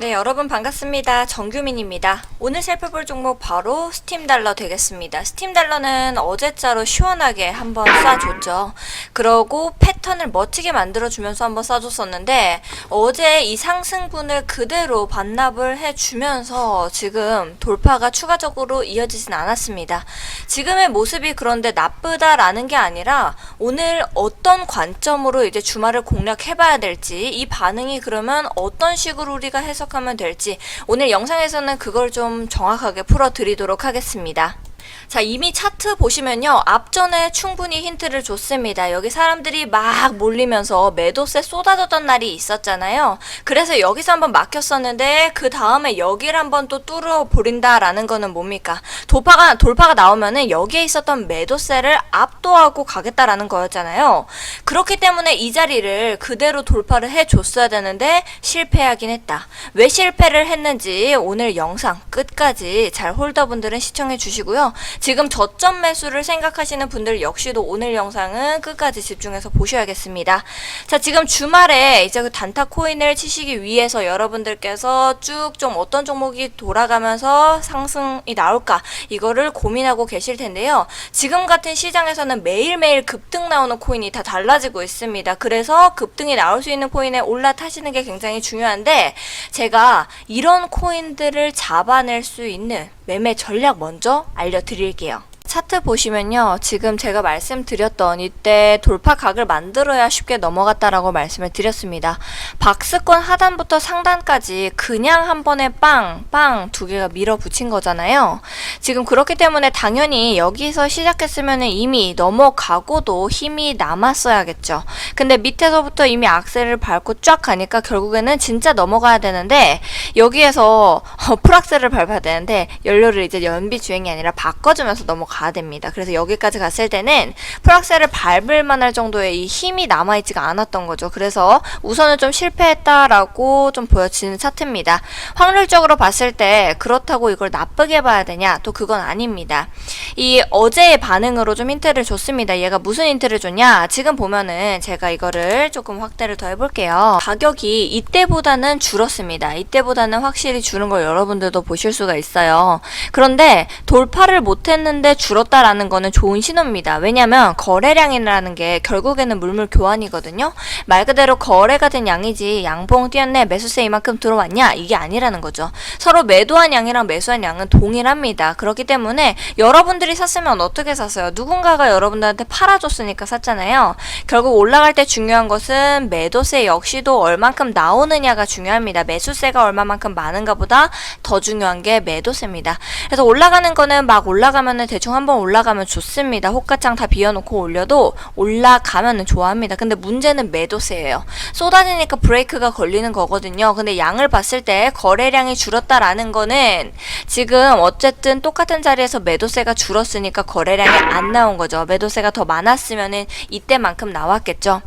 네, 여러분 반갑습니다. 정규민입니다. 오늘 살펴볼 종목 바로 스팀 달러 되겠습니다. 스팀 달러는 어제자로 시원하게 한번 쏴줬죠. 그러고 패턴을 멋지게 만들어주면서 한번 쏴줬었는데 어제 이 상승분을 그대로 반납을 해주면서 지금 돌파가 추가적으로 이어지진 않았습니다. 지금의 모습이 그런데 나쁘다라는 게 아니라 오늘 어떤 관점으로 이제 주말을 공략해봐야 될지 이 반응이 그러면 어떤 식으로 우리가 해석 하면 될지 오늘 영상에서는 그걸 좀 정확하게 풀어드리도록 하겠습니다. 자, 이미 차트 보시면요. 앞전에 충분히 힌트를 줬습니다. 여기 사람들이 막 몰리면서 매도세 쏟아졌던 날이 있었잖아요. 그래서 여기서 한번 막혔었는데 그 다음에 여기를 한번 또 뚫어 버린다라는 거는 뭡니까? 돌파가 돌파가 나오면은 여기에 있었던 매도세를 압도하고 가겠다라는 거였잖아요. 그렇기 때문에 이 자리를 그대로 돌파를 해 줬어야 되는데 실패하긴 했다. 왜 실패를 했는지 오늘 영상 끝까지 잘 홀더분들은 시청해 주시고요. 지금 저점 매수를 생각하시는 분들 역시도 오늘 영상은 끝까지 집중해서 보셔야겠습니다. 자, 지금 주말에 이제 그 단타 코인을 치시기 위해서 여러분들께서 쭉 좀 어떤 종목이 돌아가면서 상승이 나올까 이거를 고민하고 계실 텐데요. 지금 같은 시장에서는 매일매일 급등 나오는 코인이 다 달라지고 있습니다. 그래서 급등이 나올 수 있는 코인에 올라타시는 게 굉장히 중요한데 제가 이런 코인들을 잡아낼 수 있는 매매 전략 먼저 알려드릴게요. 드릴게요. 차트 보시면요. 지금 제가 말씀드렸던 이때 돌파각을 만들어야 쉽게 넘어갔다라고 말씀을 드렸습니다. 박스권 하단부터 상단까지 그냥 한 번에 빵, 빵 두 개가 밀어붙인 거잖아요. 지금 그렇기 때문에 당연히 여기서 시작했으면 이미 넘어가고도 힘이 남았어야겠죠. 근데 밑에서부터 이미 악셀을 밟고 쫙 가니까 결국에는 진짜 넘어가야 되는데 여기에서 어, 풀악셀을 밟아야 되는데 연료를 이제 연비 주행이 아니라 바꿔주면서 넘어가 야 됩니다. 그래서 여기까지 갔을 때는 풀악셀을 밟을 만할 정도의 이 힘이 남아있지가 않았던 거죠. 그래서 우선은 좀 실패했다라고 좀 보여지는 차트입니다. 확률적으로 봤을 때 그렇다고 이걸 나쁘게 봐야 되냐? 또 그건 아닙니다. 이 어제의 반응으로 좀 힌트를 줬습니다. 얘가 무슨 힌트를 줬냐? 지금 보면은 제가 이거를 조금 확대를 더 해볼게요. 가격이 이때보다는 줄었습니다. 이때보다는 확실히 줄은 걸 여러분들도 보실 수가 있어요. 그런데 돌파를 못했는데 줄 었다라는 거는 좋은 신호입니다. 왜냐면 거래량이라는 게 결국에는 물물 교환이거든요. 말 그대로 거래가 된 양이지 양봉 뛰었네 매수세 이만큼 들어왔냐 이게 아니라는 거죠. 서로 매도한 양이랑 매수한 양은 동일합니다. 그렇기 때문에 여러분들이 샀으면 어떻게 샀어요? 누군가가 여러분들한테 팔아줬으니까 샀잖아요. 결국 올라갈 때 중요한 것은 매도세 역시도 얼만큼 나오느냐가 중요합니다. 매수세가 얼마만큼 많은가 보다 더 중요한 게 매도세입니다. 그래서 올라가는 거는 막 올라가면은 대충 한번 올라가면 좋습니다. 호가창 다 비워놓고 올려도 올라가면은 좋아합니다. 근데 문제는 매도세예요. 쏟아지니까 브레이크가 걸리는 거거든요. 근데 양을 봤을 때 거래량이 줄었다라는 거는 지금 어쨌든 똑같은 자리에서 매도세가 줄었으니까 거래량이 안 나온 거죠. 매도세가 더 많았으면은 이때만큼 나왔겠죠.